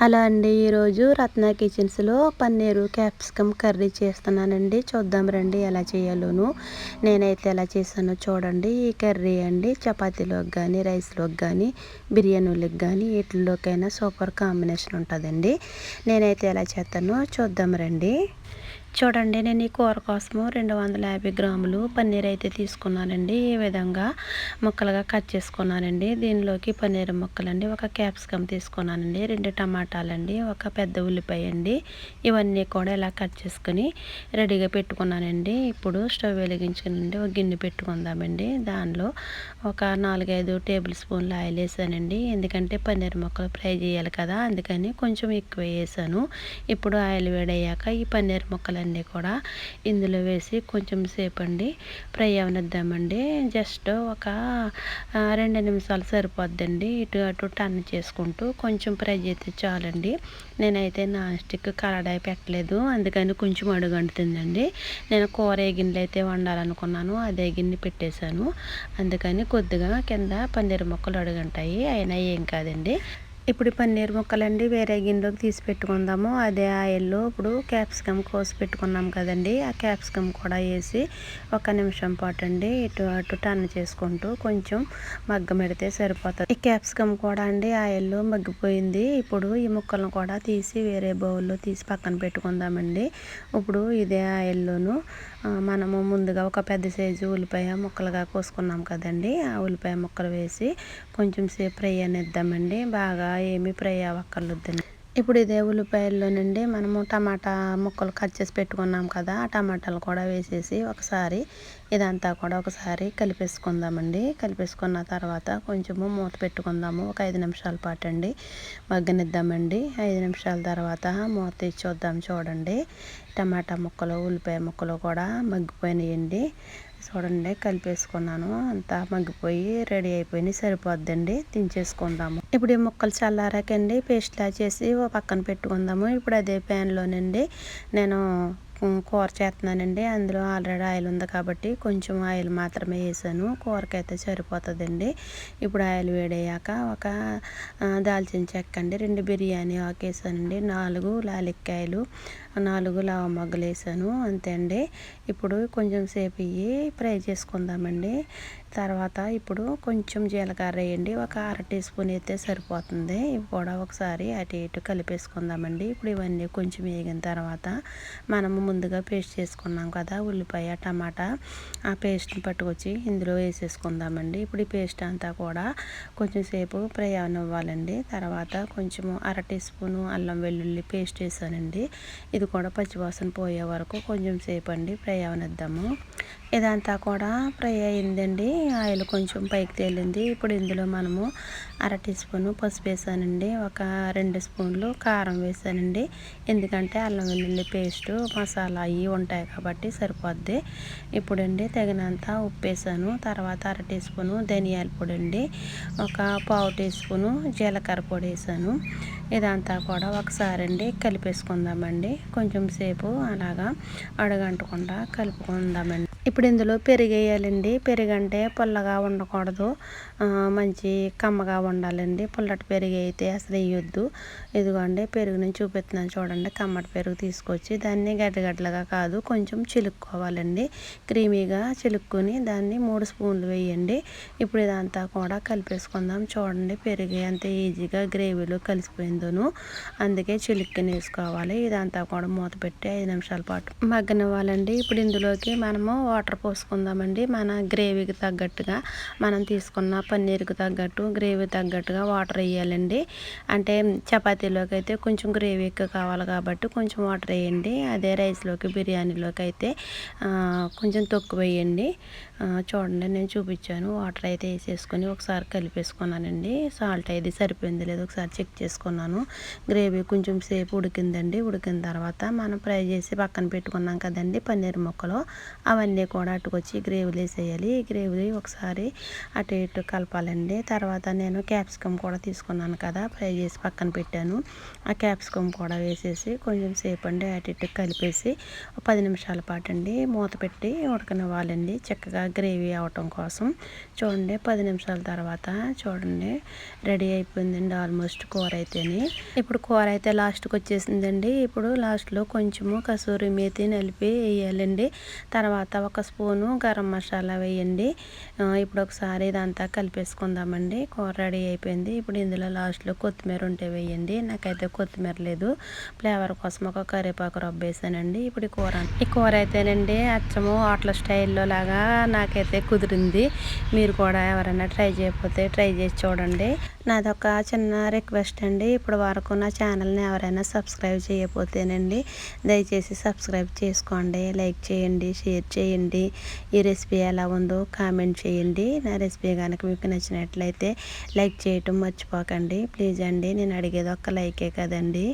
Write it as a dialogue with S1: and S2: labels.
S1: Hello అండి. ఈరోజు రత్న కిచెన్స్లో పన్నీరు క్యాప్సికమ్ కర్రీ చేస్తున్నానండి. చూద్దాం రండి ఎలా చేయాలోను. నేనైతే ఎలా చేశానో చూడండి. ఈ కర్రీ అండి చపాతీలోకి కానీ రైస్లోకి కానీ బిర్యానీలకు కానీ వీటిలోకైనా సూపర్ కాంబినేషన్ ఉంటుందండి. నేనైతే ఎలా చేస్తానో చూద్దాం రండి. చూడండి నేను ఈ కూర కోసము రెండు వందల యాభై గ్రాములు పన్నీర్ అయితే తీసుకున్నానండి. ఈ విధంగా ముక్కలుగా కట్ చేసుకున్నానండి. దీనిలోకి పన్నీర్ ముక్కలండి ఒక క్యాప్సికమ్ తీసుకున్నానండి రెండు టమాటాలండి ఒక పెద్ద ఉల్లిపాయ అండి. ఇవన్నీ కూడా ఇలా కట్ చేసుకుని రెడీగా పెట్టుకున్నానండి. ఇప్పుడు స్టవ్ వెలిగించుకునండి ఒక గిన్నె పెట్టుకుందామండి. దానిలో ఒక నాలుగైదు టేబుల్ స్పూన్లు ఆయిల్ వేసానండి. ఎందుకంటే పన్నీర్ ముక్కలు ఫ్రై చేయాలి కదా అందుకని కొంచెం ఎక్కువ వేసాను. ఇప్పుడు ఆయిల్ వేడయ్యాక ఈ పన్నీర్ ముక్కలు అన్నీ కూడా ఇందులో వేసి కొంచెం సేపు అండి ఫ్రై అవనిద్దామండి. జస్ట్ ఒక రెండు నిమిషాలు సరిపోద్దండి. ఇటు అటు టర్న్ చేసుకుంటూ కొంచెం ఫ్రై చేస్తే చాలండి. నేనైతే నాన్ స్టిక్ కలడాయి పెట్టలేదు. అందుకని కొంచెం అడుగంటుతుందండి నేను కూర ఎగిన్లు గిన్నెలు అయితే వండాలనుకున్నాను అదే గిన్నె పెట్టేశాను. అందుకని కొద్దిగా కింద పన్నీరు మొక్కలు అడుగంటాయి. అయినా ఏం కాదండి. ఇప్పుడు పన్నీర్ ముక్కలండి వేరే గిన్నెలోకి తీసి పెట్టుకుందాము. అదే ఆయిల్లో ఇప్పుడు క్యాప్సికమ్ కోసి పెట్టుకున్నాం కదండి ఆ క్యాప్సికమ్ కూడా వేసి ఒక నిమిషం పాటు అండి ఇటు అటు టర్న్ చేసుకుంటూ కొంచెం మగ్గమెడితే సరిపోతుంది. ఈ క్యాప్సికమ్ కూడా అండి ఆయిల్లో మగ్గిపోయింది. ఇప్పుడు ఈ ముక్కలను కూడా తీసి వేరే బౌల్లో తీసి పక్కన పెట్టుకుందామండి. ఇప్పుడు ఇదే ఆయిల్లోను మనము ముందుగా ఒక పెద్ద సైజు ఉల్లిపాయ ముక్కలుగా కోసుకున్నాం కదండి. ఆ ఉల్లిపాయ ముక్కలు వేసి కొంచెం సేపు ఫ్రై అనేద్దామండి. బాగా ఏమీ ఫ్రై అవ్వక్కర్లేదండి ఇప్పుడు ఇదే ఉల్లిపాయల్లోనండి మనము టమాటా ముక్కలు కట్ చేసి పెట్టుకున్నాం కదా ఆ టమాటాలు కూడా వేసేసి ఒకసారి ఇదంతా కూడా ఒకసారి కలిపేసుకుందామండి. కలిపేసుకున్న తర్వాత కొంచెము మూత పెట్టుకుందాము ఒక ఐదు నిమిషాల పాటు అండి. మగ్గనిద్దామండి. ఐదు నిమిషాల తర్వాత మూత తీసి చూద్దాం చూడండి. టమాటా ముక్కలు ఉల్లిపాయ ముక్కలు కూడా మగ్గిపోయినాయండి. చూడండి కలిపేసుకున్నాను. అంతా మగ్గిపోయి రెడీ అయిపోయినాయి సరిపోద్దండి. దించేసుకుందాము. ఇప్పుడు ఈ ముక్కలు చల్లారాకండి. పేస్ట్లా చేసి ఓ పక్కన పెట్టుకుందాము. ఇప్పుడు అదే ప్యాన్లోనండి. నేను కూర చేస్తున్నానండి. అందులో ఆల్రెడీ ఆయిల్ ఉంది కాబట్టి కొంచెం ఆయిల్ మాత్రమే వేసాను. కూరకైతే సరిపోతుందండి. ఇప్పుడు ఆయిల్ వేడయ్యాక ఒక దాల్చిన చెక్క అండి రెండు బిర్యానీ ఆకేసానండి నాలుగు లాలిక్కాయలు నాలుగు లావ మొగ్గలు వేసాను. అంతే అండి. ఇప్పుడు కొంచెం సేపు ఇవి ఫ్రై చేసుకుందామండి. తర్వాత ఇప్పుడు కొంచెం జీలకర్ర వేయండి. ఒక అర టీ స్పూన్ అయితే సరిపోతుంది. ఇవి కూడా ఒకసారి అటు ఇటు కలిపేసుకుందామండి. ఇప్పుడు ఇవన్నీ కొంచెం వేగిన తర్వాత మనము ముందుగా పేస్ట్ చేసుకున్నాం కదా ఉల్లిపాయ టమాటా ఆ పేస్ట్ని పట్టుకొచ్చి ఇందులో వేసేసుకుందామండి. ఇప్పుడు ఈ పేస్ట్ అంతా కూడా కొంచెం సేపు ప్రయాణం అవ్వాలండి తర్వాత కొంచెము అర టీ స్పూను అల్లం వెల్లుల్లి పేస్ట్ వేసానండి. ఇది కూడా పచ్చివాసన పోయే వరకు కొంచెం సేపు అండి ప్రయాణిద్దాము ఇదంతా కూడా ఫ్రై అయిందండి. ఆయిల్ కొంచెం పైకి తేలింది. ఇప్పుడు ఇందులో మనము అర టీ స్పూను పసుపు వేసానండి. ఒక రెండు స్పూన్లు కారం వేసానండి. ఎందుకంటే అల్లం వెల్లుల్లి పేస్టు మసాలా అవి ఉంటాయి కాబట్టి సరిపోద్ది. ఇప్పుడండి తగినంత ఉప్పు వేసాను. తర్వాత అర టీ స్పూను ధనియాల పొడి అండి. ఒక పావు టీ స్పూను జీలకర్ర పొడి వేసాను. ఇదంతా కూడా ఒకసారి అండి కలిపేసుకుందామండి. కొంచెం సేపు అలాగా అడగంటకుండా కలుపుకుందామండి. ఇప్పుడు ఇందులో పెరుగు వేయాలండి పెరుగు అంటే పుల్లగా ఉండకూడదు. మంచి కమ్మగా ఉండాలండి. పుల్లటి పెరుగు అయితే అసలు వేయొద్దు. ఇదిగోండి పెరుగుని చూపిస్తున్నాను చూడండి. కమ్మటి పెరుగు తీసుకొచ్చి దాన్ని గడ్డగడ్డలుగా కాదు కొంచెం చిలుక్కోవాలండి. క్రీమీగా చిలుక్కుని దాన్ని మూడు స్పూన్లు వేయండి. ఇప్పుడు ఇదంతా కూడా కలిపేసుకుందాం. చూడండి పెరుగు ఎంత ఈజీగా గ్రేవీలో కలిసిపోయిందోను. అందుకే చిలుక్కుని వేసుకోవాలి. ఇదంతా కూడా మూత పెట్టి ఐదు నిమిషాల పాటు మగ్గనివ్వాలండి. ఇప్పుడు ఇందులోకి మనము వాటర్ పోసుకుందామండి. మన గ్రేవీకి తగ్గట్టుగా మనం తీసుకున్న పన్నీర్కి తగ్గట్టు గ్రేవీ తగ్గట్టుగా వాటర్ వేయాలండి. అంటే చపాతీలోకి అయితే కొంచెం గ్రేవీ ఎక్కువ కావాలి కాబట్టి కొంచెం వాటర్ వేయండి. అదే రైస్లోకి బిర్యానీలోకి అయితే కొంచెం తక్కువ వేయండి. చూడండి నేను చూపించాను. వాటర్ అయితే వేసేసుకొని ఒకసారి కలిపేసుకున్నానండి. సాల్ట్ అయితే సరిపోయింది లేదు ఒకసారి చెక్ చేసుకున్నాను. గ్రేవీ కొంచెం సేపు ఉడికిందండి. ఉడికిన తర్వాత మనం ఫ్రై చేసి పక్కన పెట్టుకున్నాం కదండి పన్నీర్ ముక్కలు. అవన్నీ కూడా అటుకొచ్చి గ్రేవీలు వేసేయాలి. గ్రేవీ ఒకసారి అటు ఇటు కలపాలండి. తర్వాత నేను క్యాప్సికమ్ కూడా తీసుకున్నాను కదా ఫ్రై చేసి పక్కన పెట్టాను. ఆ క్యాప్సికమ్ కూడా వేసేసి కొంచెం సేపు అండి అటు ఇటు కలిపేసి పది నిమిషాల పాటు అండి మూత పెట్టి ఉడకనివ్వాలండి చక్కగా గ్రేవీ అవటం కోసం. చూడండి పది నిమిషాల తర్వాత చూడండి రెడీ అయిపోయిందండి ఆల్మోస్ట్ కూర అయితేని. ఇప్పుడు కూర అయితే లాస్ట్కి వచ్చేసిందండి. ఇప్పుడు లాస్ట్లో కొంచెము కసూరి మేతి నలిపి వేయాలండి. తర్వాత ఒక స్పూను గరం మసాలా వేయండి. ఇప్పుడు ఒకసారి ఇదంతా కలిపేసుకుందామండి. కూర రెడీ అయిపోయింది. ఇప్పుడు ఇందులో లాస్ట్లో కొత్తిమీర ఉంటే వేయండి. నాకైతే కొత్తిమీర లేదు. ఫ్లేవర్ కోసం ఒక కరివేపాకు రబ్బేసానండి. ఇప్పుడు ఈ కూర ఈ కూర అయితేనండి అచ్చము హోటల్ స్టైల్లో లాగా నాకైతే కుదిరింది. మీరు కూడా ఎవరైనా ట్రై చేయకపోతే ట్రై చేసి చూడండి. నాదొక చిన్న రిక్వెస్ట్ అండి. ఇప్పుడు వరకు నా ఛానల్ని ఎవరైనా సబ్స్క్రైబ్ చేయకపోతేనండి దయచేసి సబ్స్క్రైబ్ చేసుకోండి. లైక్ చేయండి షేర్ చేయండి. చేయండి. ఈ రెసిపీ ఎలా ఉందో కామెంట్ చేయండి. నా రెసిపీ కనుక మీకు నచ్చినట్లయితే లైక్ చేయటం మర్చిపోకండి. ప్లీజ్ అండి నేను అడిగేది ఒక్క లైకే కదండి.